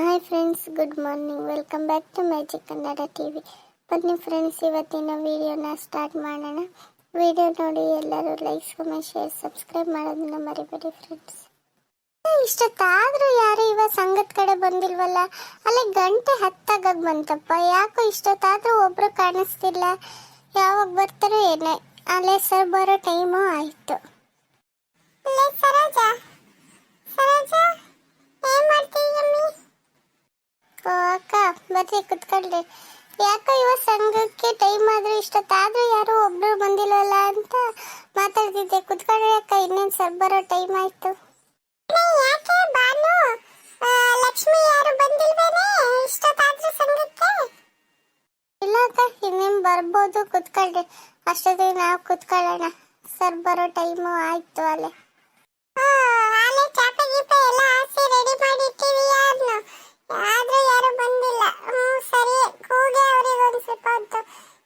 Hi friends good morning welcome back to magic Kannada T V ಬನ್ನಿ friends ಇವತ್ತಿನ ವಿಡಿಯೋನ start ಮಾಡೋಣ. Video ನೋಡಿ ಎಲ್ಲರೂ ಲೈಕ್ಸ್ ಕಮೆಂಟ್ ಶೇರ್ ಸಬ್ಸ್ಕ್ರೈಬ್ ಮಾಡೋದನ್ನ ಮರಿಬೇಡಿ ಫ್ರೆಂಡ್ಸ್ ಇಷ್ಟೊತ್ತಾದರೂ ಯಾರು ಇವ ಸಂಘದ ಕಡೆ ಬಂದಿಲ್ವಲ್ಲ? ಅಲ್ಲಿ ಗಂಟೆ ಹತ್ತಾಗ ಬಂತಪ್ಪ. ಯಾಕೋ ಇಷ್ಟೊತ್ತಾದರೂ ಒಬ್ರು ಕಾಣಿಸ್ತಿಲ್ಲ. ಯಾವಾಗ ಬರ್ತಾರೋ ಏನೇ. ಅಲ್ಲೇ ಸರ್ ಬರೋ ಟೈಮು ಆಯ್ತು ಸರೋಜಾ ಸರೋಜಾ ಏನ್ ಮಾಡ್ತೀವಿ ಓ ಅಕ್ಕ ಕುತ್ಕೊಂಡ್ರೆ? ಯಾಕ ಇವ ಸಂಘಕ್ಕೆ ಟೈಮ್ ಆದ್ರೂ ಇಷ್ಟೊತ್ತಾದ್ರೂ ಯಾರು ಒಬ್ರು ಬಂದಿಲ್ವಲ್ಲ ಅಂತ ಮಾತಾಡ್ತಿದ್ದೆ. ಕುತ್ಕೊಂಡ್ರೆ ಅಕ್ಕ ಇನ್ನೇನ್ ಸರ್ ಬರೋ ಟೈಮ್ ಆಯ್ತು. ಯಾಕೆ ಬಾನು ಲಕ್ಷ್ಮಿ ಯಾರು ಬಂದಿಲ್ವೇನೆ? ಸಂಘಕ್ಕೆ? ಇನ್ನೇನ್ ಬರ್ಬೋದು ಕುತ್ಕೊಳ್ರಿ ಅಷ್ಟೊತ್ತಿಗೆ ನಾವು ಕುತ್ಕೊಳ್ಳೋಣ. ಸರ್ ಬರೋ ಟೈಮು ಆಯ್ತು ಹಾ ಆಲೆ ಚಾಪೆ ಗೀಪೆ ಎಲ್ಲ ಹಾಸಿ ರೆಡಿ ಯಾರನ್ನು ಆದ್ರೂ ಯಾರು ಬಂದಿಲ್ಲ ಹ್ಮ್ ಸರಿ ಕೂಗೆ ಅವ್ರಿಗೆ ಒಂದ್ ಸ್ವಲ್ಪ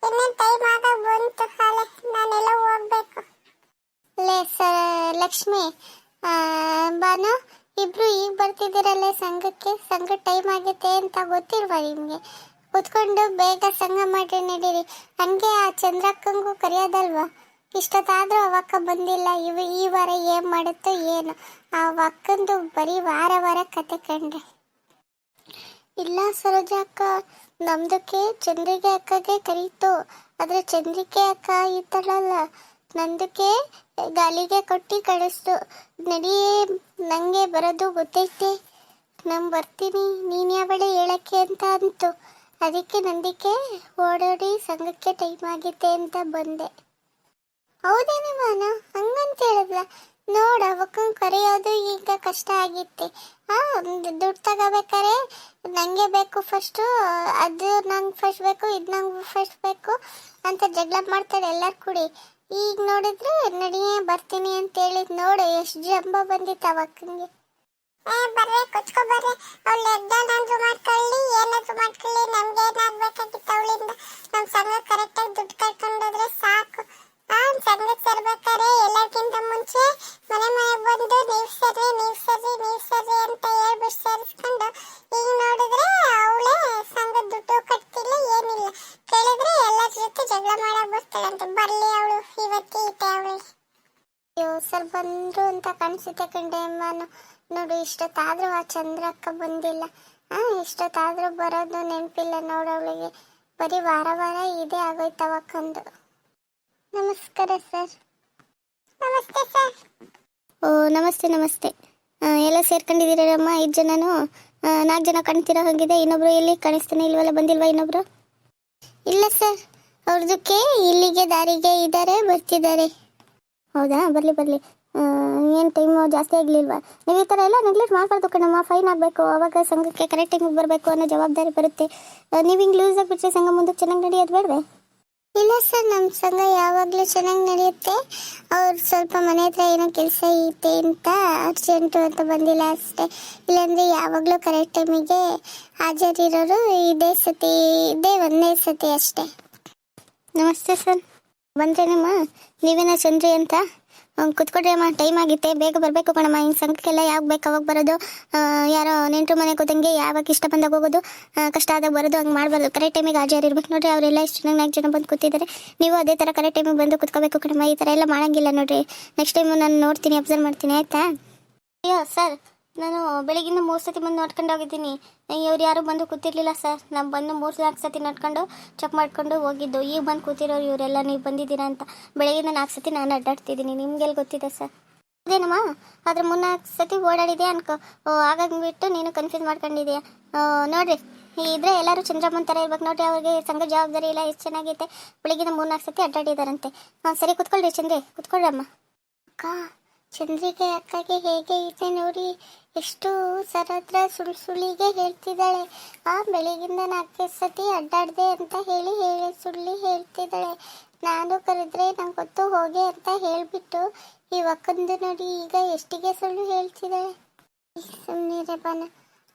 ಇನ್ನೇನ್ ಟೈಮ್ ಬಂತು ನಾನೆಲ್ಲ ಹೋಗ್ಬೇಕು. ಲೇ ಲಕ್ಷ್ಮಿ ಬಾನು ಇಬ್ರು ಈಗ ಬರ್ತಿದ್ದೀರಲ್ಲ ಸಂಘಕ್ಕೆ? ಸಂಘ ಟೈಮ್ ಆಗುತ್ತೆ ಅಂತ ಗೊತ್ತಿಲ್ವಾ ನಿಮ್ಗೆ? ಕುತ್ಕೊಂಡು ಬೇಗ ಸಂಘ ಮಾಡಿ ನಡೀರಿ. ಹಂಗೆ ಆ ಚಂದ್ರಕ್ಕಂಗೂ ಕರೆಯೋದಲ್ವಾ? ಇಷ್ಟೊತ್ತಾದ್ರೂ ಅವಕ್ಕ ಬಂದಿಲ್ಲ. ಇವ, ಈ ವಾರ ಏನ್ ಮಾಡುತ್ತೋ ಏನು? ಆ ಅಕ್ಕಂದು ಬರೀ ವಾರ ವಾರ ಕತೆ ಕಂಡ್ರೆ. ಇಲ್ಲ ಸರೋಜ ಅಕ್ಕ ನಮ್ದಕ್ಕೆ ಚಂದ್ರಿಕೆ ಅಕ್ಕಗೆ ಕರೀತು. ಆದ್ರೆ ಚಂದ್ರಿಕೆ ಅಕ್ಕ ಇದ್ದಳಲ್ಲ ನಂದಕ್ಕೆ ಗಾಲಿಗೆ ಕೊಟ್ಟು ಕಳಿಸ್ತು. ನಡಿ, ನಂಗೆ ಬರೋದು ಗೊತ್ತೈತೆ. ನಾನು ಬರ್ತೀನಿ. ನೀನು ಯಾವಳೆ ಹೇಳಕ್ಕೆ ಅಂತ ಅಂತು. ಅದಕ್ಕೆ ನಂದಿಕೆ ಓಡೋಡಿ ಸಂಘಕ್ಕೆ ಟೈಮ್ ಆಗಿದೆ ಅಂತ ಬಂದೆ. ಹೌದೇನೆ ಮಾನ? ಹಂಗಂತ ಹೇಳಿದ್ಲ. ನೋಡ ಅವಕ್ಕೂ ಕರೆಯೋದು ಈಗ ಕಷ್ಟ ಆಗಿತ್ತೆ. ದುಡ್ಡು ತಗೋಬೇಕಾರೆ ನಂಗೆ ಬೇಕು ಫಸ್ಟು ಅದು ನಂಗೆ ಫಸ್ಟ್ ಬೇಕು, ಇದು ನಂಗೆ ಫಸ್ಟ್ ಬೇಕು ಅಂತ ಜಗಳ ಮಾಡ್ತಾರೆ ಎಲ್ಲರೂ ಕೂಡಿ. ಈಗ ನೋಡಿದ್ರೆ ನಡಿಯೇ ಬರ್ತೀನಿ ಅಂತ ಹೇಳಿದ್ ನೋಡು, ಎಷ್ಟು ಜಂಬ ಬಂದಿತ್ತು ಅವಕ್ಕಂಗೆ. ಬರ್ರೆ ಕೊಚ್ಕೊ ಬರ್ರೆ. ಅವ್ಳು ಎದ್ದಾನಾದ್ರೂ ಮಾಡ್ಕೊಳ್ಳಿ, ಏನಾದ್ರೂ ಮಾಡ್ಕೊಳ್ಳಿ. ನಮ್ಗೆ ಏನಾಗ್ಬೇಕಾಗಿತ್ತು ಅವಳಿಂದ? ನಮ್ಮ ಸಂಘ ಕರೆಕ್ಟಾಗಿ ದುಡ್ಡು ಕಟ್ಕೊಂಡೋದ್ರೆ ಸಾಕು. ಆ ಸಂಘಕ್ಕೆ ಸೇರ್ಬೇಕಾದ್ರೆ ಎಲ್ಲಕ್ಕಿಂತ ಮುಂಚೆ ಮನೆ ಮನೆಗೆ ಬಂದು ನೀವು ಸರ್ರಿ ನೀವು ಸರ್ರಿ ನೀವು ಸರ್ರಿ ಅಂತ ಹೇಳ್ಬಿಟ್ಟು ಸೇರಿಸ್ಕೊಂಡು ಈಗ ನೋಡಿದ್ರೆ ಅವಳೇ ಸಂಘದ ದುಡ್ಡು ಕಟ್ತಿಲ್ಲ, ಏನಿಲ್ಲ. ಕೇಳಿದ್ರೆ ಎಲ್ಲರ ಜೊತೆ ಜಗಳ ಮಾಡಕ್ ಬರ್ತಾಳಂತೆ. ಬರ್ಲಿ ಅವಳು, ಇವತ್ತೇ ಇತ್ತೆ ಅಯ್ಯೋ, ಸರ್ ಬಂದ್ರು ಅಂತ ಕಾಣಿಸುತ್ತೆ ಕಂಡೆ ಅಮ್ಮನು ನೋಡು, ಇಷ್ಟೊತ್ತಾದ್ರೂ ಆ ಚಂದ್ರಕ್ಕ ಬಂದಿಲ್ಲ. ಆ, ಇಷ್ಟೊತ್ತಾದ್ರೂ ಬರೋದು ನೆನಪಿಲ್ಲ ನೋಡು ಅವಳಿಗೆ. ಬರೀ ವಾರ ವಾರ ಇದೇ ಆಗೋಯ್ತವಕ್ಕಂದು ನಮಸ್ಕಾರ ಸರ್. ನಮಸ್ತೆ ಸರ್. ಓ ನಮಸ್ತೆ ನಮಸ್ತೆ. ಆ, ಎಲ್ಲ ಸೇರ್ಕೊಂಡಿದ್ದೀರಮ್ಮ ಐದು ಜನನು? ನಾಲ್ಕು ಜನ ಕಾಣ್ತಿರೋ ಹಾಗಿದೆ? ಇನ್ನೊಬ್ರು ಎಲ್ಲಿ? ಕಾಣಿಸ್ತಾನೆ ಇಲ್ವಲ್ಲ ಬಂದಿಲ್ವಾ ಇನ್ನೊಬ್ರು? ಇಲ್ಲ ಸರ್. ಅವ್ರದಕ್ಕೆ ಇಲ್ಲಿಗೆ ದಾರಿಗೆ ಇದ್ದಾರೆ ಬರ್ತಿದ್ದಾರೆ. ಹೌದಾ? ಬರಲಿ ಬರಲಿ. ಏನು ಟೈಮು ಜಾಸ್ತಿ ಆಗಲಿಲ್ವಾ? ನೀವು ಈ ಥರ ಎಲ್ಲ ನೆಗ್ಲೆಕ್ಟ್ ಮಾಡಬಾರ್ದು ಕಣಮ್ಮ. ಫೈನ್ ಆಗಬೇಕು. ಅವಾಗ ಸಂಘಕ್ಕೆ ಕರೆಕ್ಟ್ ಟೈಮಿಗೆ ಬರಬೇಕು ಅನ್ನೋ ಜವಾಬ್ದಾರಿ ಬರುತ್ತೆ. ಆ, ನೀವು ಹಿಂಗೆ ಲೂಸ್ ಆಗಿಬಿಟ್ರೆ ಸಂಘ ಮುಂದಕ್ಕೆ ಚೆನ್ನಾಗಿ ನಡೆಯೋದು ಬೇಡವೆ? ಇಲ್ಲ ಸರ್ ನಮ್ಮ ಸಂಘ ಯಾವಾಗಲೂ ಚೆನ್ನಾಗಿ ನಡೆಯುತ್ತೆ. ಅವ್ರು ಸ್ವಲ್ಪ ಮನೆ ಹತ್ರ ಏನೋ ಕೆಲಸ ಐತೆ ಅಂತ ಅರ್ಜೆಂಟು ಅಂತ ಬಂದಿಲ್ಲ ಅಷ್ಟೇ. ಇಲ್ಲಾಂದರೆ ಯಾವಾಗಲೂ ಕರೆಕ್ಟ್ ಟೈಮಿಗೆ ಹಾಜರಿರೋರು ಇದೇ ಸತಿ, ಇದೇ ಒಂದೇ ಸತಿ ಅಷ್ಟೇ. ನಮಸ್ತೆ ಸರ್. ಬಂದ್ರೇನಮ್ಮ? ನೀವೇನ ಚಂದ್ರಿ ಅಂತ? ಕುತ್ಕೊಡ್ರಿ ಅಮ್ಮ. ಟೈಮ್ ಆಗಿತ್ತೆ. ಬೇಗ ಬರಬೇಕು ಕಣಮ್ಮ. ಹಿಂಗೆ ಸಂಘಕ್ಕೆಲ್ಲ ಯಾವಾಗ ಬೇಕು, ಅವಾಗ ಬರೋದು. ಯಾರೋ ನೆಂಟರು ಮನೆ ಕೂತಂಗೆ ಯಾವಾಗ ಇಷ್ಟ ಬಂದಾಗ ಹೋಗೋದು. ಕಷ್ಟ ಆದಾಗ ಬರೋದು, ಹಂಗೆ ಮಾಡಬಾರ್ದು. ಕರೆಕ್ಟ್ ಟೈಮಿಗೆ ಹಾಜರ್ ಇರ್ಬೇಕು. ನೋಡ್ರಿ, ಅವರೆಲ್ಲ ಇಷ್ಟು ಚೆನ್ನಾಗಿ ನಾಲ್ಕು ಜನ ಬಂದು ಕೂತಿದ್ದಾರೆ ನೀವು ಅದೇ ಥರ ಕರೆಕ್ಟ್ ಟೈಮಿಗೆ ಬಂದು ಕುತ್ಕೋಬೇಕು ಕಣಮ್ಮ. ಈ ಥರ ಎಲ್ಲ ಮಾಡಂಗಿಲ್ಲ ನೋಡ್ರಿ. ನೆಕ್ಸ್ಟ್ ಟೈಮು ನಾನು ನೋಡ್ತೀನಿ ಅಬ್ಸರ್ವ್ ಮಾಡ್ತೀನಿ, ಆಯ್ತಾ? ಅಯ್ಯೋ ಸರ್ ನಾನು ಬೆಳಗಿಂದ ಮೂರು ಸತಿ ಬಂದು ನೋಡ್ಕೊಂಡು ಹೋಗಿದ್ದೀನಿ. ಇವ್ರು ಯಾರು ಬಂದು ಕೂತಿರ್ಲಿಲ್ಲ ಸರ್. ನಾನು ಬಂದು ಮೂರು ನಾಲ್ಕು ಸತಿ ನೋಡ್ಕೊಂಡು ಚೆಕ್ ಮಾಡ್ಕೊಂಡು ಹೋಗಿದ್ದು. ಈಗ ಬಂದು ಕೂತಿರೋರು ಇವರೆಲ್ಲ, ನೀವು ಬಂದಿದ್ದೀರಾ ಅಂತ. ಬೆಳಗಿಂದ ನಾಲ್ಕು ಸತಿ ನಾನು ಅಡ್ಡಾಡ್ತಿದ್ದೀನಿ. ನಿಮ್ಗೆಲ್ಲಿ ಗೊತ್ತಿದೆ ಸರ್. ಅದೇನಮ್ಮ? ಆದ್ರೆ ಮೂರ್ನಾಲ್ಕು ಸತಿ ಓಡಾಡಿದೆ ಅನ್ಕೋ. ಓ ಹಾಗಾಗ್ಬಿಟ್ಟು ನೀನು ಕನ್ಫ್ಯೂಸ್ ಮಾಡ್ಕೊಂಡಿದೀಯ? ನೋಡಿರಿ ನೋಡ್ರಿ. ಇದ್ರೆ ಎಲ್ಲರೂ ಚಂದ್ರಮ್ಮನ ಥರ ಇರ್ಬೇಕು. ನೋಡ್ರಿ, ಅವ್ರಿಗೆ ಸಂಘ ಜವಾಬ್ದಾರಿ ಇಲ್ಲ ಎಷ್ಟು ಚೆನ್ನಾಗೈತೆ. ಬೆಳಗಿನ ಮೂರ್ನಾಲ್ಕು ಸತಿ ಅಡ್ಡಾಡಿದಾರಂತೆ. ಹಾಂ, ಸರಿ, ಕುತ್ಕೊಳ್ರಿ ಚಂದ್ರಿ. ಕುತ್ಕೊಳ್ರಮ್ಮ. ಅಕ್ಕ ಚಂದ್ರಿಕೆ ಅಕ್ಕಗೆ ಹೇಗೆ ಇದೆ ನೋಡಿ. ಎಷ್ಟು ಸರತ್ರ ಸುಳ್ ಸುಳ್ಳಿಗೆ ಹೇಳ್ತಿದ್ದಾಳೆ. ಆ ಬೆಳಗಿಂದ ನಾಲ್ಕೈದು ಸತಿ ಅಡ್ಡಾಡ್ದೆ ಅಂತ ಹೇಳಿ ಹೇಳಿ ಸುಳ್ಳಿ ಹೇಳ್ತಿದ್ದಾಳೆ. ನಾನು ಕರೆದ್ರೆ ನಂಗೆ ಗೊತ್ತು ಹೋಗೆ ಅಂತ ಹೇಳಿಬಿಟ್ಟು ಈ ಒಕ್ಕಂದು ನೋಡಿ ಈಗ ಎಷ್ಟಿಗೆ ಸುಳ್ಳು ಹೇಳ್ತಿದ್ದಾಳೆ. ಸುಮ್ಮನೆ ಬನ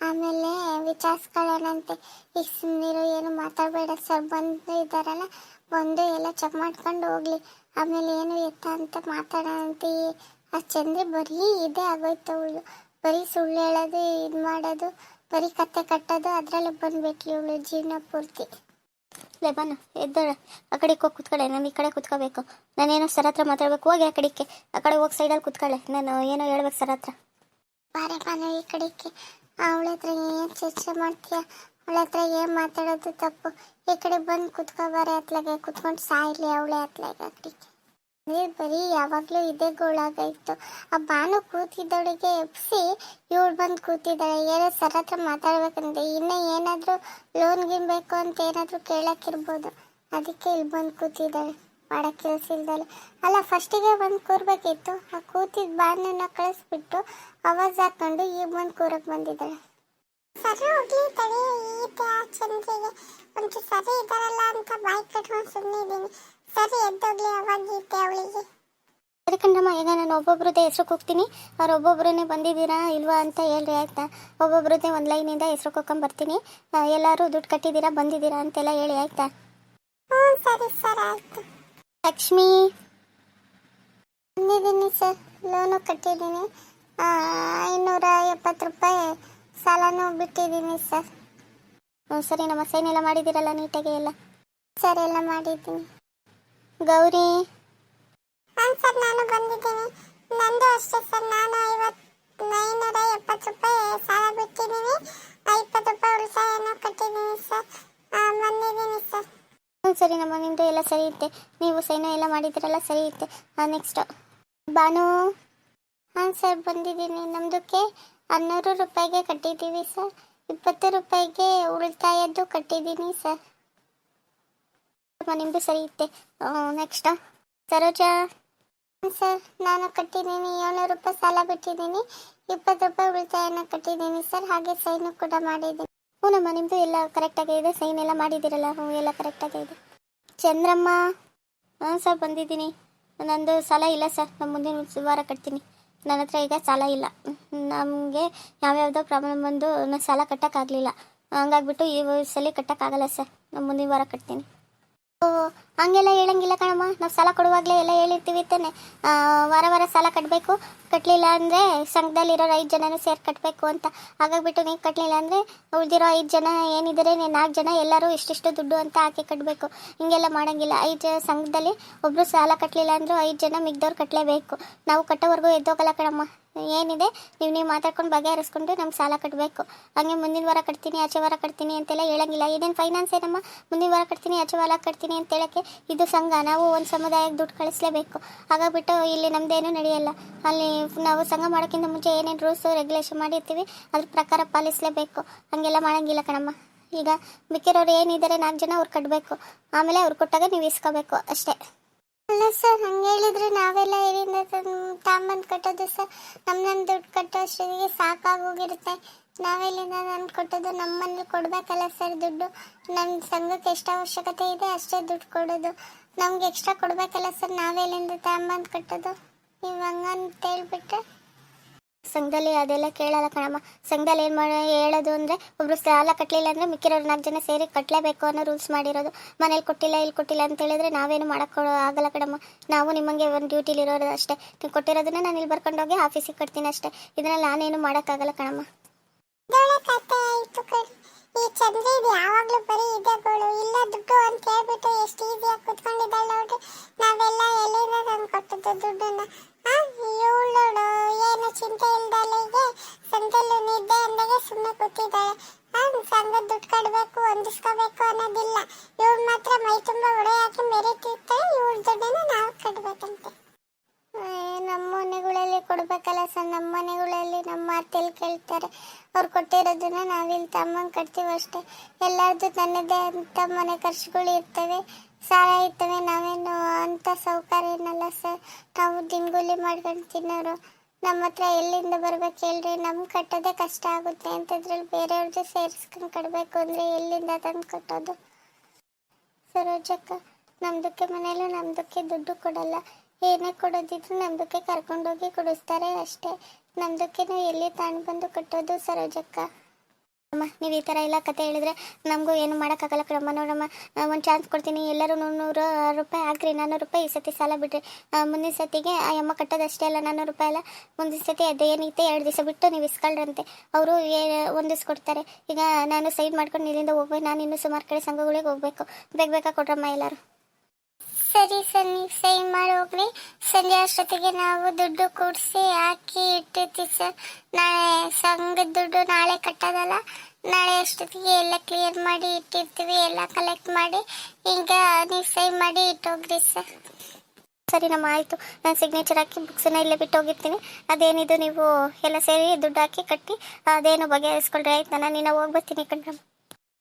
ಆಮೇಲೆ ವಿಚಾರಿಸ್ಕೊಳ್ಳೋಣಂತೆ. ಈಗ ಸುಮ್ಮನಿರು ಏನು ಮಾತಾಡಬೇಡ ಸರ್. ಬಂದು ಇದ್ದಾರಲ್ಲ, ಬಂದು ಎಲ್ಲ ಚೆಕ್ ಮಾಡ್ಕೊಂಡು ಹೋಗ್ಲಿ. ಆಮೇಲೆ ಏನು ಎತ್ತ ಅಂತ ಮಾತಾಡೋಣಂತೆ. ಆ ಚಂದ್ರ ಬರೀ ಇದೇ ಆಗೋಯ್ತು ಅವಳು. ಬರೀ ಸುಳ್ಳು ಹೇಳೋದು ಇದು ಮಾಡೋದು ಬರೀ ಕತ್ತೆ ಕಟ್ಟೋದು ಅದರಲ್ಲೇ ಬಂದ್ಬೇಕು ಇವಳು ಜೀವನ ಪೂರ್ತಿ. ಲೇ ಬನ್ನು ಎದ್ದೋಳ. ಆ ಕಡೆ ಹೋಗಿ ಕುತ್ಕೊಳ್ಳೆ ನಾನು ಈ ಕಡೆ ಕುತ್ಕೋಬೇಕು. ನಾನೇನೋ ಸರ್ ಹತ್ರ ಮಾತಾಡ್ಬೇಕು ಹೋಗಿ ಆ ಕಡೆಗೆ ಆ ಕಡೆ ಹೋಗಿ ಸೈಡಲ್ಲಿ ಕುತ್ಕೊಳ್ಳೆ ನಾನು ಏನೋ ಹೇಳ್ಬೇಕು ಸರ್ ಹತ್ರ. ಬಾರೆ ಬಾನು ಈ ಕಡೆಗೆ. ಅವಳ ಹತ್ರ ಏನು ಚರ್ಚೆ ಮಾಡ್ತೀಯ? ಅವಳ ಹತ್ರ ಏನು ಮಾತಾಡೋದು ತಪ್ಪು? ಈ ಕಡೆ ಬಂದು ಕುತ್ಕೋ ಬಾರೆ ಅತ್ಲಾಗೆ ಕುತ್ಕೊಂಡು ಸಾಯಿಲಿ ಅವಳೇ ಅತ್ಲಾಗೆ ಆ ಕಡೆಗೆ. ಅಂದ್ರೆ ಬರೀ ಯಾವಾಗಲೂ ಇದೆ ಗೋಳಾಗಾಯ್ತು ಆ ಬಾನು ಕೂತಿದ್ದವಳಿಗೆ ಎಪ್ಸಿ ಇವಳು ಬಂದು ಕೂತಿದ್ದಾಳೆ. ಏನೋ ಸರ್ ಹತ್ರ ಮಾತಾಡ್ಬೇಕಂದ್ರೆ ಇನ್ನೂ ಏನಾದರೂ ಲೋನ್ ಗಿನ್ ಬೇಕು ಅಂತ ಏನಾದರೂ ಕೇಳಕ್ಕಿರ್ಬೋದು. ಅದಕ್ಕೆ ಇಲ್ಲಿ ಬಂದು ಕೂತಿದ್ದಾಳೆ. ಮಾಡೋ ಕೆಲಸ ಅಲ್ಲ ಫಸ್ಟಿಗೆ ಬಂದು ಕೂರ್ಬೇಕಿತ್ತು. ಆ ಕೂತಿದ್ದ ಬಾನನ್ನ ಕಳಿಸ್ಬಿಟ್ಟು ಅವಾಜ್ ಹಾಕೊಂಡು ಈಗ ಬಂದು ಕೂರಕ್ಕೆ ಬಂದಿದ್ದಾಳೆ. ಸರಿ ಹೋಗ್ಲಿ ತಡಿ. ಈತ ಚಂದ್ರಿಗೆ ಸರಿ ಇದರಲ್ಲ ಅಂತ ಬಾಯ್ ಕಟ್ಕೊಂಡು ಸುಮ್ಮನೆ ಇದ್ದೀನಿ. ಸರಿ ಎದ್ದೋಗ್ಲಿ ಅವಳಿಗೆ. ಸರಿ ಕಣ್ರಮ್ಮ ಈಗ ನಾನು ಒಬ್ಬೊಬ್ರದ್ದೇ ಹೆಸ್ರು ಕೂಗ್ತೀನಿ. ಅವ್ರು ಒಬ್ಬೊಬ್ರನ್ನೇ ಬಂದಿದ್ದೀರಾ ಇಲ್ವಾ ಅಂತ ಹೇಳ್ರಿ ಆಯ್ತಾ? ಒಬ್ಬೊಬ್ರದ್ದೇ ಒಂದು ಲೈನಿಂದ ಹೆಸ್ರು ಕೂಗ್ಕೊಂಡ್ ಬರ್ತೀನಿ. ಎಲ್ಲರೂ ದುಡ್ಡು ಕಟ್ಟಿದ್ದೀರಾ ಬಂದಿದ್ದೀರಾ ಅಂತೆಲ್ಲ ಹೇಳಿ ಆಯ್ತಾ? ಹ್ಞೂ ಸರಿ ಸರ್ ಆಯ್ತು. ಲಕ್ಷ್ಮಿ. ಬಂದಿದ್ದೀನಿ ಸರ್ ಲೋನು ಕಟ್ಟಿದ್ದೀನಿ. ಐನೂರ ಎಪ್ಪತ್ತು ರೂಪಾಯಿ ಸಾಲನೂ ಬಿಟ್ಟಿದ್ದೀನಿ ಸರ್. ಹ್ಞೂ ಸರಿ ನಮ್ಮ ಸೈನ್ ಎಲ್ಲ ಮಾಡಿದ್ದೀರಲ್ಲ ನೀಟಾಗಿ ಎಲ್ಲ? ಸರ್ ಎಲ್ಲ ಮಾಡಿದ್ದೀನಿ. ಗೌರಿ. ಹಾಂ ಸರ್ ನಾನು ಬಂದಿದ್ದೀನಿ. ನಂದು ಅಷ್ಟೇ ಸರ್ ನಾನು ಐವತ್ತು ಐನೂರ ಎಪ್ಪತ್ತು ರೂಪಾಯಿ ಸಾಲ ಬಿಟ್ಟಿದ್ದೀನಿ. ಇಪ್ಪತ್ತು ರೂಪಾಯಿ ಉಳಿತಾಯನೂ ಕಟ್ಟಿದ್ದೀನಿ ಸರ್. ಬಂದಿದ್ದೀನಿ ಸರ್. ಹ್ಞೂ ಸರಿ ನಮ್ಮ ನಿಮ್ಮದು ಎಲ್ಲ ಸರಿ ಇತ್ತೆ. ನೀವು ಸೈನ ಎಲ್ಲ ಮಾಡಿದ್ರೆಲ್ಲ ಸರಿ ಇತ್ತೆ. ನೆಕ್ಸ್ಟ್ ಬಾನು. ಹಾಂ ಸರ್ ಬಂದಿದ್ದೀನಿ. ನಮ್ಮದಕ್ಕೆ ಹನ್ನೂರು ರೂಪಾಯಿಗೆ ಕಟ್ಟಿದ್ದೀವಿ ಸರ್. ಇಪ್ಪತ್ತು ರೂಪಾಯಿಗೆ ಉಳಿತಾಯದ್ದು ಕಟ್ಟಿದ್ದೀನಿ ಸರ್. ನಿಮ್ಮದು ಸರಿ ಇತ್ತೆ. ನೆಕ್ಸ್ಟ್ ಸರೋಜಾ ಸರ್ ನಾನು ಕಟ್ಟಿದ್ದೀನಿ. ಏಳ್ನೂರು ರೂಪಾಯಿ ಸಾಲ ಬಿಟ್ಟಿದ್ದೀನಿ. ಇಪ್ಪತ್ತು ರೂಪಾಯಿ ಉಳಿತಾಯನ ಕಟ್ಟಿದ್ದೀನಿ ಸರ್ ಹಾಗೆ ಸೈನು ಕೂಡ ಮಾಡಿದ್ದೀನಿ. ಹ್ಞೂ ಅಮ್ಮ ನಿಮ್ಮದು ಎಲ್ಲ ಕರೆಕ್ಟಾಗಿ ಇದೆ. ಸೈನ್ ಎಲ್ಲ ಮಾಡಿದ್ದೀರಲ್ಲ, ಹ್ಞೂ ಎಲ್ಲ ಕರೆಕ್ಟಾಗಿ ಇದೆ. ಚಂದ್ರಮ್ಮ ಹಾಂ ಸರ್ ಬಂದಿದ್ದೀನಿ. ನಂದು ಸಾಲ ಇಲ್ಲ ಸರ್ ನಾನು ಮುಂದಿನ ವಾರ ಕಟ್ತೀನಿ. ನನ್ನ ಹತ್ರ ಈಗ ಸಾಲ ಇಲ್ಲ. ನಮಗೆ ಯಾವ್ಯಾವುದೋ ಪ್ರಾಬ್ಲಮ್ ಬಂದು ನಾನು ಸಾಲ ಕಟ್ಟೋಕ್ಕಾಗಲಿಲ್ಲ. ಹಂಗಾಗ್ಬಿಟ್ಟು ಈ ಸಲ ಕಟ್ಟೋಕ್ಕಾಗಲ್ಲ ಸರ್ ನಾನು ಮುಂದಿನ ವಾರ ಕಟ್ತೀನಿ. ಹಂಗೆಲ್ಲ ಹೇಳಂಗಿಲ್ಲ ಕಣಮ್ಮ. ನಾವು ಸಾಲ ಕೊಡುವಾಗಲೇ ಎಲ್ಲ ಹೇಳಿರ್ತೀವಿ ತಾನೆ. ವಾರ ವಾರ ಸಾಲ ಕಟ್ಟಬೇಕು ಕಟ್ಟಲಿಲ್ಲ ಅಂದರೆ ಸಂಘದಲ್ಲಿರೋರು ಐದು ಜನನೂ ಸೇರಿ ಕಟ್ಟಬೇಕು ಅಂತ. ಹಾಗಾಗ್ಬಿಟ್ಟು ನೀವು ಕಟ್ಟಲಿಲ್ಲ ಅಂದರೆ ಉಳಿದಿರೋ ಐದು ಜನ ಏನಿದ್ದಾರೆ ನಾಲ್ಕು ಜನ ಎಲ್ಲರೂ ಇಷ್ಟಿಷ್ಟು ದುಡ್ಡು ಅಂತ ಹಾಕಿ ಕಟ್ಟಬೇಕು ಹಿಂಗೆಲ್ಲ ಮಾಡೋಂಗಿಲ್ಲ. ಐದು ಜನ ಸಂಘದಲ್ಲಿ ಒಬ್ಬರು ಸಾಲ ಕಟ್ಟಲಿಲ್ಲ ಅಂದರೂ ಐದು ಜನ ಮಿಗ್ದವ್ರು ಕಟ್ಟಲೇಬೇಕು ನಾವು ಕಟ್ಟೋವರೆಗೂ ಎದ್ದೋಗಲ್ಲ ಕಣಮ್ಮ. ಏನಿದೆ? ನೀವು ನೀವು ಮಾತಾಡ್ಕೊಂಡು ಬಗೆಹರಿಸ್ಕೊಂಡು ನಮ್ಗೆ ಸಾಲ ಕಟ್ಟಬೇಕು ಹಂಗೆ ಮುಂದಿನ ವಾರ ಕಟ್ತೀನಿ, ಆಚೆ ವಾರ ಕಟ್ತೀನಿ ಅಂತೆಲ್ಲ ಹೇಳಂಗಿಲ್ಲ. ಇದೇನು ಫೈನಾನ್ಸ್ ಏನಮ್ಮ? ಮುಂದಿನ ವಾರ ಕಟ್ತೀನಿ, ಆಚೆ ವಾರ ಕಟ್ತೀನಿ ಅಂತ ಹೇಳಕ್ಕೆ ಇದು ಸಂಘ. ನಾವು ಒಂದು ಸಮುದಾಯಕ್ಕೆ ದುಡ್ಡು ಕಳಿಸ್ಲೇಬೇಕು. ಹಾಗಾಗ್ಬಿಟ್ಟು ಇಲ್ಲಿ ನಮ್ಮದೇನು ನಡೆಯಲ್ಲ. ಅಲ್ಲಿ ನಾವು ಸಂಘ ಮಾಡೋಕ್ಕಿಂತ ಮುಂಚೆ ಏನೇನು ರೂಲ್ಸು ರೆಗ್ಯುಲೇಷನ್ ಮಾಡಿರ್ತೀವಿ, ಅದ್ರ ಪ್ರಕಾರ ಪಾಲಿಸಲೇಬೇಕು. ಹಂಗೆಲ್ಲ ಮಾಡೋಂಗಿಲ್ಲ ಕಣಮ್ಮ. ಈಗ ಮಿಕ್ಕಿರೋರು ಏನಿದ್ದಾರೆ ನಾಲ್ಕು ಜನ ಅವ್ರು ಕಟ್ಟಬೇಕು ಆಮೇಲೆ ಅವ್ರು ಕೊಟ್ಟಾಗ ನೀವು ಇಸ್ಕೋಬೇಕು. ಅಷ್ಟೇ. ಅಲ್ಲ ಸರ್ ಹಂಗೆ ಹೇಳಿದ್ರೆ ನಾವೆಲ್ಲ ಎಲ್ಲಿಂದ ತಾಂಬಂದು ಕಟ್ಟೋದು ಸರ್ ನಮ್ಮ ನನ್ನ ದುಡ್ಡು ಕಟ್ಟೋ ಅಷ್ಟೊತ್ತಿಗೆ ಸಾಕಾಗೋಗಿರುತ್ತೆ ನಾವೆಲ್ಲಿಂದ ನಾನು ಕೊಟ್ಟೋದು ನಮ್ಮಲ್ಲಿ ಕೊಡಬೇಕಲ್ಲ ಸರ್ ದುಡ್ಡು? ನಮ್ಮ ಸಂಘಕ್ಕೆ ಎಷ್ಟು ಅವಶ್ಯಕತೆ ಇದೆ ಅಷ್ಟೇ ದುಡ್ಡು ಕೊಡೋದು. ನಮ್ಗೆ ಎಕ್ಸ್ಟ್ರಾ ಕೊಡಬೇಕಲ್ಲ ಸರ್ ನಾವೆಲ್ಲಿಂದ ತಾಂಬಂದು ಕಟ್ಟೋದು? ನೀವು ಹಂಗಂತ ಹೇಳ್ಬಿಟ್ರೆ ಸಂಘದಲ್ಲಿ ಅದೆಲ್ಲ ಕೇಳಲ್ಲ ಕಣಮ್ಮ. ಸಂಘದಲ್ಲಿ ಏನು ಮಾಡ, ಹೇಳೋದು ಅಂದ್ರೆ ಒಬ್ರು ಸಾಲ ಕಟ್ಟಲಿಲ್ಲ ಅಂದ್ರೆ ಮಿಕ್ಕಿರೋರು ನಾಲ್ಕು ಜನ ಸೇರಿ ಕಟ್ಟಲೇಬೇಕು ಅನ್ನೋ ರೂಲ್ಸ್ ಮಾಡಿರೋದು. ಮನೇಲಿ ಕೊಟ್ಟಿಲ್ಲ, ಇಲ್ಲಿ ಕೊಟ್ಟಿಲ್ಲ ಅಂತ ಹೇಳಿದ್ರೆ ನಾವೇನು ಮಾಡೋಕ್ಕೋ ಆಗಲ್ಲ ಕಣಮ್ಮ. ನಾವು ನಿಮಗೆ ಒಂದು ಡ್ಯೂಟಿಲಿ ಇರೋದು ಅಷ್ಟೇ. ನೀವು ಕೊಟ್ಟಿರೋದನ್ನ ನಾನು ಇಲ್ಲಿ ಬರ್ಕೊಂಡು ಹೋಗಿ ಆಫೀಸಿಗೆ ಕಟ್ತೀನಿ ಅಷ್ಟೇ. ಇದನ್ನ ನಾನೇನು ಮಾಡೋಕ್ಕಾಗಲ್ಲ ಕಣಮ್ಮ. ಈ ಚಂದ್ರಿ ಯಾವಾಗ್ಲೂ ಬರೀ ಇದೆಗಳು. ಇಲ್ಲ ದುಡ್ಡು ಅಂತ ಹೇಳ್ಬಿಟ್ಟು ಎಷ್ಟು ಈಸಿಯಾಗಿ ಕುತ್ಕೊಂಡಿದ್ದಾಳೆ ನೋಡ್ರಿ. ನಾವೆಲ್ಲ ಎಲ್ಲಿಂದ ತಂದು ಕೊಟ್ಟದ್ದು ದುಡ್ಡನ್ನ? ಚಿಂತೆ ಇಲ್ದಲ್ಲಿಗೆ ಸಂತೆಲ್ಲೂ ನಿದ್ದೆ ಅಂದಾಗೆ ಸುಮ್ಮನೆ ಕೂತಿದ್ದಾಳೆ. ಸಂಘ ದುಡ್ಡು ಕಟ್ಟಬೇಕು ಹೊಂದಿಸ್ಕೋಬೇಕು ಅನ್ನೋದಿಲ್ಲ. ಇವ್ರು ಮಾತ್ರ ಮೈ ತುಂಬ ಒಡೆ ಹಾಕಿ ಮೆರಿತಿರ್ತಾರೆ ಇವ್ರ ದುಡ್ಡನ್ನ ನಾವು ಕಟ್ಟಬೇಕಂತೆ ನಮ್ಮ ಮನೆಗಳಲ್ಲಿ ಕೊಡ್ಬೇಕಲ್ಲ ಸರ್, ನಮ್ಮ ಮನೆಗಳಲ್ಲಿ ನಮ್ಮ ಮಾತಲ್ಲಿ ಕೇಳ್ತಾರೆ. ಅವ್ರು ಕೊಟ್ಟಿರೋದನ್ನ ನಾವಿಲ್ಲಿ ತಮ್ಮಂಗೆ ಕಟ್ತೀವಿ ಅಷ್ಟೇ. ಎಲ್ಲರದ್ದು ತನ್ನದೇ ಅಂತ ಮನೆ ಖರ್ಚುಗಳು ಇರ್ತವೆ, ಸಾಲ ಇರ್ತವೆ. ನಾವೇನು ಅಂಥ ಸೌಕರ್ಯ ಏನಲ್ಲ ಸರ್. ನಾವು ದಿನಗೂಲಿ ಮಾಡ್ಕೊಂಡು ತಿನ್ನೋರು. ನಮ್ಮ ಹತ್ರ ಎಲ್ಲಿಂದ ಬರ್ಬೇಕು ಹೇಳ್ರಿ ನಮ್ಗೆ ಕಟ್ಟೋದೇ ಕಷ್ಟ ಆಗುತ್ತೆ. ಅಂತದ್ರಲ್ಲಿ ಬೇರೆಯವ್ರದ್ದು ಸೇರಿಸ್ಕೊಂಡು ಕಟ್ಟಬೇಕು ಅಂದರೆ ಎಲ್ಲಿಂದ ತಂದು ಕಟ್ಟೋದು? ಸರೋಜಕ್ಕ, ನಮ್ದಕ್ಕೆ ಮನೇಲಿ ನಮ್ದಕ್ಕೆ ದುಡ್ಡು ಕೊಡಲ್ಲ. ಏನೇ ಕೊಡೋದಿದ್ರು ನಮ್ದಕ್ಕೆ ಕರ್ಕೊಂಡೋಗಿ ಕೊಡಿಸ್ತಾರೆ ಅಷ್ಟೇ. ನಮ್ದಕ್ಕೆ ನಾವು ಎಲ್ಲಿ ತಗೊಂಡು ಬಂದು ಕಟ್ಟೋದು ಸರೋಜಕ್ಕ? ಅಮ್ಮ, ನೀವು ಈ ಥರ ಎಲ್ಲ ಕತೆ ಹೇಳಿದ್ರೆ ನಮಗೂ ಏನು ಮಾಡೋಕ್ಕಾಗಲ್ಲ ಕಣಮ್ಮ. ನೋಡಮ್ಮ ಒಂದು ಚಾನ್ಸ್ ಕೊಡ್ತೀನಿ. ಎಲ್ಲರೂ ನೂರು ರೂಪಾಯಿ ಹಾಕ್ರಿ ನಾನ್ನೂರು ರೂಪಾಯಿ ಈ ಸತಿ ಸಾಲ ಬಿಡ್ರಿ. ಮುಂದಿನ ಸತಿಗೆ ಆ ಅಮ್ಮ ಕಟ್ಟೋದಷ್ಟೇ ಅಲ್ಲ ನಾನ್ನೂರು ರೂಪಾಯಿ ಅಲ್ಲ. ಮುಂದಿನ ಸತಿ ಅದೇನೈತೆ ಎರಡು ದಿವಸ ಬಿಟ್ಟು ನೀವು ಇಸ್ಕೊಳ್ರಂತೆ. ಅವರು ಏ ಹೊಂದಿಸ್ಕೊಡ್ತಾರೆ ಈಗ ನಾನು ಸೈಡ್ ಮಾಡ್ಕೊಂಡು ಇಲ್ಲಿಂದ ಹೋಗ್ಬೇಕು. ನಾನು ಇನ್ನೂ ಸುಮಾರು ಕಡೆ ಸಂಘಗಳಿಗೆ ಹೋಗ್ಬೇಕು. ಬೇಗ ಬೇಗ ಕೊಡ್ರಮ್ಮ ಎಲ್ಲರೂ. ಸರಿ ಸರ್, ನೀವು ಸೈನ್ ಮಾಡಿ ಹೋಗ್ರಿ ಸಂಜೆ ಅಷ್ಟೊತ್ತಿಗೆ ನಾವು ದುಡ್ಡು ಕೂಡಿಸಿ ಹಾಕಿ ಇಟ್ಟಿರ್ತೀವಿ ಸರ್. ನಾಳೆ ಸಂಘದ ದುಡ್ಡು ನಾಳೆ ಕಟ್ಟೋದಲ್ಲ, ನಾಳೆ ಅಷ್ಟೊತ್ತಿಗೆ ಎಲ್ಲ ಕ್ಲಿಯರ್ ಮಾಡಿ ಇಟ್ಟಿರ್ತೀವಿ, ಎಲ್ಲ ಕಲೆಕ್ಟ್ ಮಾಡಿ. ಈಗ ನೀವು ಸೈನ್ ಮಾಡಿ ಇಟ್ಟೋಗ್ರಿ ಸರ್. ಸರಿ, ನಮ್ಮ ಆಯಿತು. ನಾನು ಸಿಗ್ನೇಚರ್ ಹಾಕಿ ಬುಕ್ಸನ್ನ ಇಲ್ಲೇ ಬಿಟ್ಟು ಹೋಗಿರ್ತೀನಿ ಅದೇನಿದು ನೀವು ಎಲ್ಲ ಸೇರಿ ದುಡ್ಡು ಹಾಕಿ ಕಟ್ಟಿ, ಅದೇನು ಬಗೆಹರಿಸ್ಕೊಳ್ರಿ. ಆಯ್ತು? ನಾನು ನೀನು ಹೋಗ್ಬರ್ತೀನಿ ಕಣ್ರಮ್ಮ.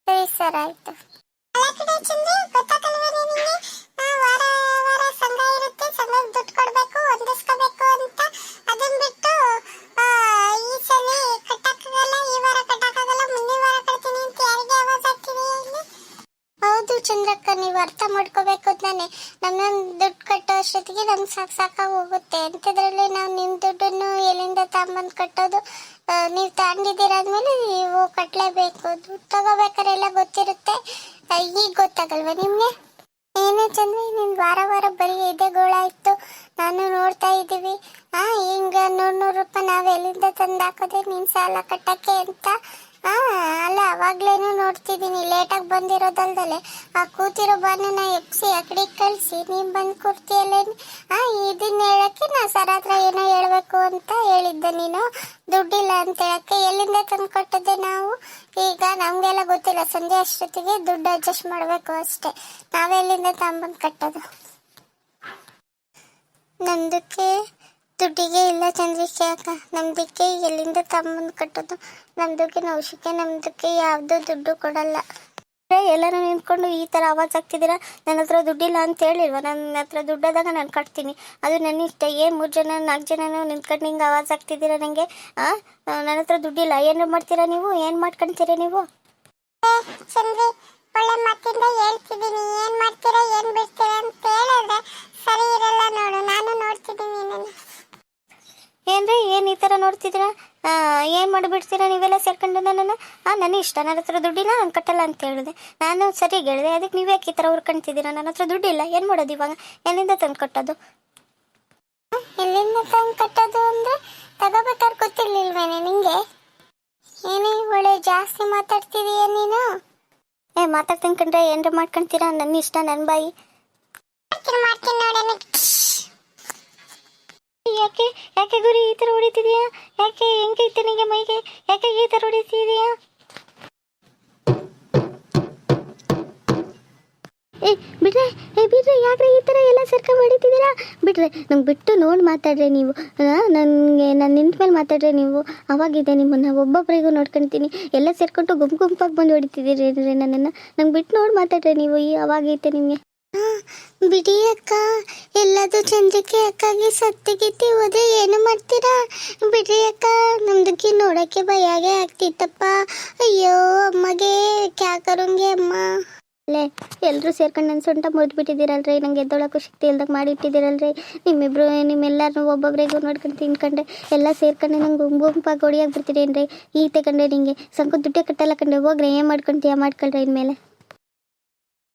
ಸರಿ ಸರ್, ಆಯಿತು. ಚಂದ್ರಕ್ಕ ನೀವು ಅರ್ಥ ಮಾಡ್ಕೋಬೇಕು ತಾನೆ. ನಮ್ಮ ದುಡ್ಡು ಕಟ್ಟೋ ಅಷ್ಟೊತ್ತಿಗೆ ನಮ್ಗೆ ಸಾಕು ಸಾಕಾಗಿ ಹೋಗುತ್ತೆ. ಅಂಥದ್ರಲ್ಲಿ ನಾವು ನಿಮ್ಮ ದುಡ್ಡನ್ನು ಎಲ್ಲಿಂದ ತಗೊಂಬಂದು ಕಟ್ಟೋದು? ನೀವು ನೀವು ತಗೊಂಡಿದ್ದೀರಾದ್ಮೇಲೆ ನೀವು ಕಟ್ಟಲೇಬೇಕು ದುಡ್ಡು ಗೊತ್ತಿರುತ್ತೆ. ಆ, ಈಗ ಗೊತ್ತಾಗಲ್ವಾ ನಿಮಗೆ? ಏನೇ ಚಂದ್ರೆ, ನಿನ್ ವಾರ ವಾರ ಬರೀ ಇದೇ ಗೋಳಾಯ್ತು ನಾನು ನೋಡ್ತಾ ಇದ್ದೀವಿ. ಆ, ಹಿಂಗ ನೂರ್ ನೂರು ರೂಪಾಯಿ ನಾವೆಲ್ಲಿಂದ ತಂದು ಹಾಕೋದೆ? ನಿನ್ ಸಾಲ ಕಟ್ಟಕ್ಕೆ ಅಂತ. ಆ ಅಲ್ಲ, ಅವಾಗ್ಲೇನು ನೋಡ್ತಿದ್ದೀನಿ. ಲೇಟಾಗಿ ಬಂದಿರೋದಲ್ದಲೆ. ಆ ಕೂತಿರೋ ಬಾನನ ಎಪ್ಸಿ ಅಕಡೆ ಕಳಿಸಿ, ನೀನು ಬಂದು ಕೊಡ್ತೀಯಲ್ಲೇ ಆ ಇದನ್ನ ಹೇಳಕ್ಕೆ ನಾ ಸರ್ ಹತ್ರ ಏನೋ ಹೇಳಬೇಕು ಅಂತ ಹೇಳಿದ್ದೆ ನೀನು. ದುಡ್ಡಿಲ್ಲ ಅಂತ ಹೇಳಕ್ಕೆ. ಎಲ್ಲಿಂದ ತಂದು ಕೊಟ್ಟದ್ದೆ ನಾವು? ಈಗ ನಮಗೆಲ್ಲ ಗೊತ್ತಿಲ್ಲ. ಸಂಜೆ ಅಷ್ಟೊತ್ತಿಗೆ ದುಡ್ಡು ಅಡ್ಜಸ್ಟ್ ಮಾಡಬೇಕು ಅಷ್ಟೇ. ನಾವೆಲ್ಲಿಂದ ತಗೊಂಬಂದು ಕಟ್ಟೋದು? ನಮ್ದಕ್ಕೆ ದುಡ್ಡಿಗೆ ಇಲ್ಲ ಚಂದ್ರಿಕೆ ಅಕ್ಕ. ನಮ್ದಕ್ಕೆ ಎಲ್ಲಿಂದ ತಮ್ಮನ್ನು ಕಟ್ಟೋದು? ನಮ್ದಕ್ಕೆ ನೌಶಕ್ಕೆ ನಮ್ದಕ್ಕೆ ಯಾವುದೂ ದುಡ್ಡು ಕೊಡಲ್ಲ. ಎಲ್ಲರೂ ನಿಂತ್ಕೊಂಡು ಈ ಥರ ಆವಾಜ್ ಆಗ್ತಿದ್ದೀರಾ ನನ್ನ ಹತ್ರ ದುಡ್ಡಿಲ್ಲ ಅಂತ ಹೇಳಿಲ್ವ? ನನ್ನ ಹತ್ರ ದುಡ್ಡಾದಾಗ ನಾನು ಕಟ್ತೀನಿ. ಅದು ನನ್ನ ಇಷ್ಟ. ಏನು ಮೂರು ಜನ, ನಾಲ್ಕು ಜನನೂ ನಿಂತ್ಕೊಂಡು ಹಿಂಗೆ ಆವಾಜ್ ಆಗ್ತಿದ್ದೀರಾ ನನಗೆ ನನ್ನ ಹತ್ರ ದುಡ್ಡಿಲ್ಲ. ಏನು ಮಾಡ್ತೀರಾ ನೀವು? ಏನು ಮಾಡ್ಕೊಂತೀರ ನೀವು? ಚಂದ್ರಿ ಏನ್ ಮಾಡ್ತೀರಾ, ಏನು ಬಿಡ್ತೀರಾ ಅಂತ ಹೇಳಿದ್ರೆ ಸರಿ ಇರಲ್ಲ ನೋಡು. ನಾನು ನೋಡ್ತಿದ್ದೀನಿ ಏನ್ರಿ ಏನ್ ಈ ತರ ನೋಡ್ತಿದ್ದೀರಾ ಏನು ಮಾಡಿಬಿಡ್ತೀರಾ ನೀವೆಲ್ಲ ಸೇರ್ಕೊಂಡು ನನ್ನನ್ನು? ಆ ನನ್ನ ಇಷ್ಟ ನನ್ನ ಹತ್ರ ದುಡ್ಡಿಲ್ಲ ನಾನು ಕಟ್ಟಲ್ಲ ಅಂತ ಹೇಳಿದೆ. ನಾನು ಸರಿ ಹೇಳಿದೆ ಅದಕ್ಕೆ ನೀವು ಯಾಕೆ ಈ ಥರ ಉರ್ಕೊಂತಿದ್ದೀರಾ ನನ್ನ ಹತ್ರ ದುಡ್ಡಿಲ್ಲ ಏನು ಮಾಡೋದು ಇವಾಗ? ಎಲ್ಲಿಂದ ತಂದು ಕಟ್ಟೋದು? ಎಲ್ಲಿಂದ ತಂದು ಕಟ್ಟೋದು ಅಂದ್ರೆ ತಗೋಬೇಕಾದ್ರೆ ಗೊತ್ತಿರ್ಲಿಲ್ವೇನೆ ನಿಂಗೆ? ಏನೇ ಒಳ್ಳೆ ಜಾಸ್ತಿ ಮಾತಾಡ್ತಿದೀಯ ನೀನು? ಏ ಮಾತಾಡ್ತೀನಿ ಕಂಡ್ರೆ ಏನ್ರ ಮಾಡ್ಕೊಂತೀರಾ? ನನ್ನ ಇಷ್ಟ ನನ್ನ ಬಾಯಿ. ಯಾಕೆ ಯಾಕೆ ಗುರಿ ಈ ಥರ ಹೊಡಿತಿದೆಯಾ? ಯಾಕೆ ಹೆಂಗೈತೆ ನಿಂಗೆ ಮೈಗೆ? ಯಾಕೆ ಈ ಥರ ಹೊಡಿತಿದೆಯಾ? ಏ ಬಿಡ್ರೆ ಏ ಬಿಡ್ರೆ ಯಾಕ್ರೆ ಈ ಥರ ಎಲ್ಲ ಸರ್ಕ ಹೊಡಿತಿದ್ದೀರಾ ಬಿಡ್ರೆ ನಂಗೆ ಬಿಟ್ಟು ನೋಡಿ ಮಾತಾಡ್ರಿ ನೀವು. ನನಗೆ ನಾನು ನಿಂತ ಮೇಲೆ ಮಾತಾಡ್ರಿ ನೀವು. ಅವಾಗಿದೆ ನಿಮ್ಮನ್ನ ಒಬ್ಬೊಬ್ಬರಿಗೂ ನೋಡ್ಕೊಂತೀನಿ. ಎಲ್ಲ ಸೇರ್ಕೊಂಡು ಗುಂಪು ಗುಂಪಾಗಿ ಬಂದು ಹೊಡಿತಿದ್ದೀರಿ ನನ್ನನ್ನು. ನಂಗೆ ಬಿಟ್ಟು ನೋಡಿ ಮಾತಾಡ್ರಿ ನೀವು ಈ ಅವಾಗೈತೆ ನಿಮಗೆ. ಬಿಡಿ ಅಕ್ಕ ಎಲ್ಲದು ಚಂದ್ರಿಕೆ ಅಕ್ಕಾಗಿ ಸತ್ತಿಗಿತ್ತಿ ಹೋದ್ರೆ ಏನು ಮಾಡ್ತೀರಾ? ಬಿಡಿ ಅಕ್ಕ, ನಮ್ದಕ್ಕೆ ನೋಡಕ್ಕೆ ಭಯಾಗೆ ಆಗ್ತಿತ್ತಪ್ಪ. ಅಯ್ಯೋ, ಅಮ್ಮಗೆ ಕ್ಯಾ ಕರುಂಗೆ ಅಮ್ಮ. ಅಲ್ಲೇ ಎಲ್ಲರೂ ಸೇರ್ಕೊಂಡು ನನ್ನ ಸೊಂಟ ಮುರಿದ್ಬಿಟ್ಟಿದ್ದೀರಲ್ರಿ ನಂಗೆ ಎದ್ದೊಳಕ್ಕೂ ಶಕ್ತಿ ಇಲ್ದಾಗ ಮಾಡಿಟ್ಟಿದ್ದೀರಲ್ರಿ. ನಿಮ್ಮಿಬ್ರು ನಿಮ್ಮೆಲ್ಲರೂ ಒಬ್ಬೊಬ್ಬರಿಗೂ ನೋಡ್ಕೊಂಡು ತಿನ್ಕೊಂಡೆ, ಎಲ್ಲ ಸೇರ್ಕೊಂಡು ನಂಗೆ ಗುಂಪು ಗುಂಪಾಗಿ ಹೊಡಿಯಾಗಿ ಬಿಡ್ತೀರೇನ್ರಿ ಈಗ ತಗೊಂಡೆ ನಿಂಗೆ. ಸಂಕು ದುಡ್ಡೇ ಕಟ್ಟಲ್ಲ ಕಂಡ್ರೆ ಹೋಗ್ರೆ ಏನು ಮಾಡ್ಕೊಂತೀಯ ಮಾಡ್ಕೊಳ್ರಿ ಇನ್ಮೇಲೆ.